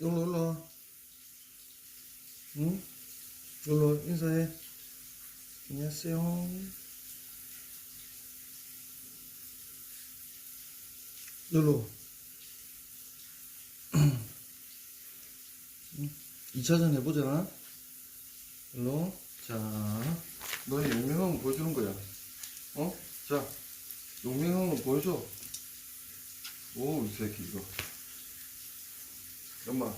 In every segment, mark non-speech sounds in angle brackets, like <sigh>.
일로 일로. 응? 일로 인사해. 안녕하세요. 일로. 2차전 해보자. 일로. 자 너의 용맹함을 보여주는 거야. 어? 자 용맹함을 보여줘. 오 이 새끼 이거 엄마,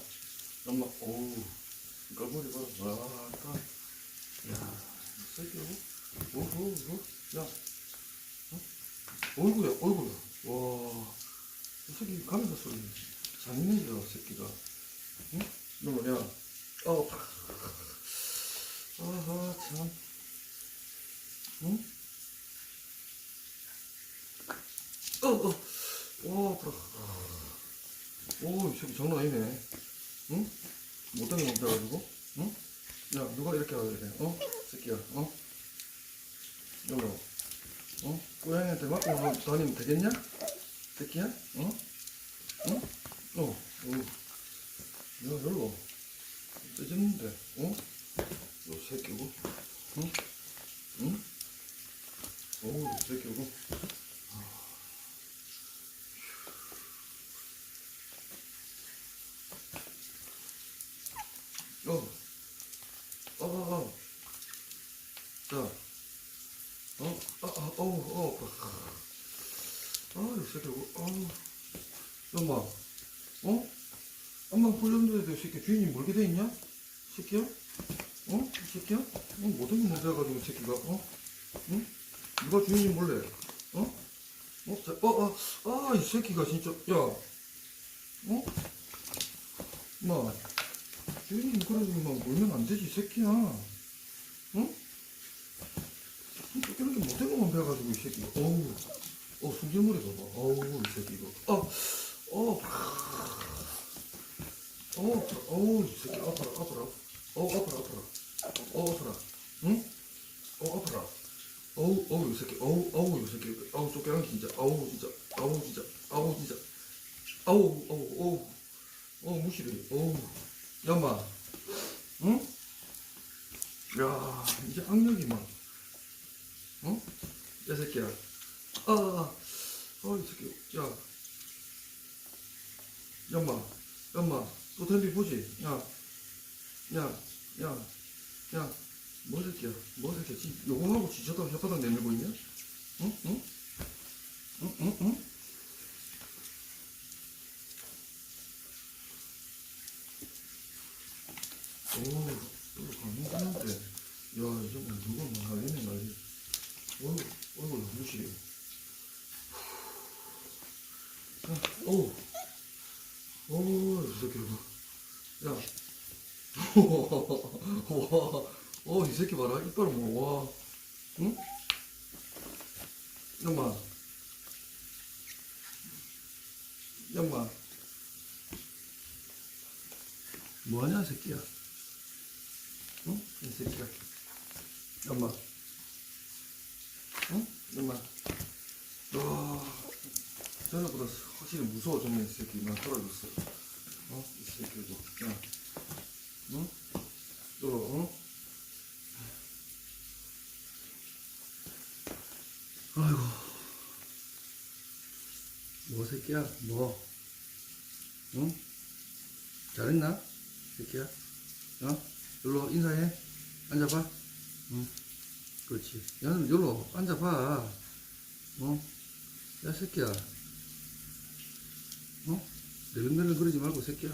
엄마, 어우, 깔머리 봐라. 와, 딱. 야, 새끼, 어? 오호, 오호, 야. 어? 어이구야, 어이구야. 와, 이 새끼 가면서 소리. 잔인해져, 새끼가. 응? 너 뭐냐? 어, <laughs> 아하, 참. 응? 어, 어, 와, 아파라. 오, 이 새끼 장난 아니네. 응? 못하게 먹자가지고, 응? 야, 누가 이렇게 돼? 어? 새끼야, 어? 여보, 어? 고양이한테 맞고 뭐 다니면 되겠냐? 새끼야? 어? 응? 어, 어. 야, 열로. 떼졌는데, 어? 너 새끼고, 응? 응? 어우, 새끼고. 어, 어, 어, 어. 자, 어, 아, 아, 어우, 어, 아, 어, 엄마, 어? 엄마 훈련도에도 이 새끼 주인이 몰게 돼 있냐? 새끼야? 어? 이 새끼야? 어, 못하게 못해가지고 이 새끼가, 어? 응? 누가 주인이 몰래? 어? 어? 자, 어, 아, 아, 이 새끼가 진짜, 야, 어? 엄마. 주인이 그러지만 몰면 안 되지, 이 새끼야. 응? 쫓기는 게 못된 것만 배워가지고, 이 새끼. 어우, 어, 숨질머리 봐봐. 어우, 이 새끼, 이거. 어, 어, 어, 어우, 이 새끼. 아파라, 아파라. 어, 아파라, 아파라. 어, 아파라. 응? 어, 아파라. 어우, 어우, 이 새끼. 어우, 어우, 이 새끼. 어우, 게 진짜. 어우, 진짜. 어우, 진짜. 어우, 진짜. 어우, 어우, 어우. 어우, 무시래. 어우. 야마, 응? 야, 이제 악력이 막, 어? 야, 새끼야. 아, 아, 어, 이 새끼, 야. 야마, 야마, 또 덤비 보지? 야, 야, 야, 야, 뭐 새끼야, 뭐 새끼야, 지, 요거 하고 지쳐다 혓바닥 내밀고 있냐? 응? 응? 응? 응? 응? 이거 강력한데. 야, 뭐 누가 뭐 하겠네, 난리. 어이구, 어이구, 너무 시려. 오, 오, 이 새끼 봐. 야. 와, 어, 이 새끼 봐라. 이빨 뭐, 와. 응? 엄마. 엄마. 뭐하냐, 새끼야. 응? 이 새끼야. 엄마. 응? 엄마. 와, 전에보다 확실히 무서워졌네, 이 새끼. 나 떨어졌어. 어? 이 새끼도. 야. 응? 또, 응? 아이고. 뭐, 새끼야? 뭐? 응? 잘했나? 새끼야? 어? 일로 인사해. 앉아봐. 응. 그렇지. 야는 일로 앉아봐. 어? 야, 새끼야. 어? 내근내근 그러지 말고, 새끼야.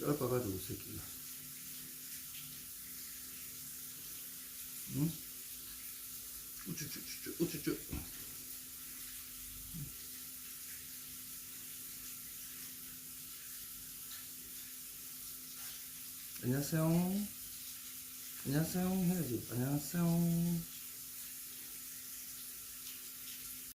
짧아가지고, 새끼가. 응? 우쭈쭈쭈쭈, 우쭈쭈. 안녕하세요. 안녕하세요. 해야지. 안녕하세요.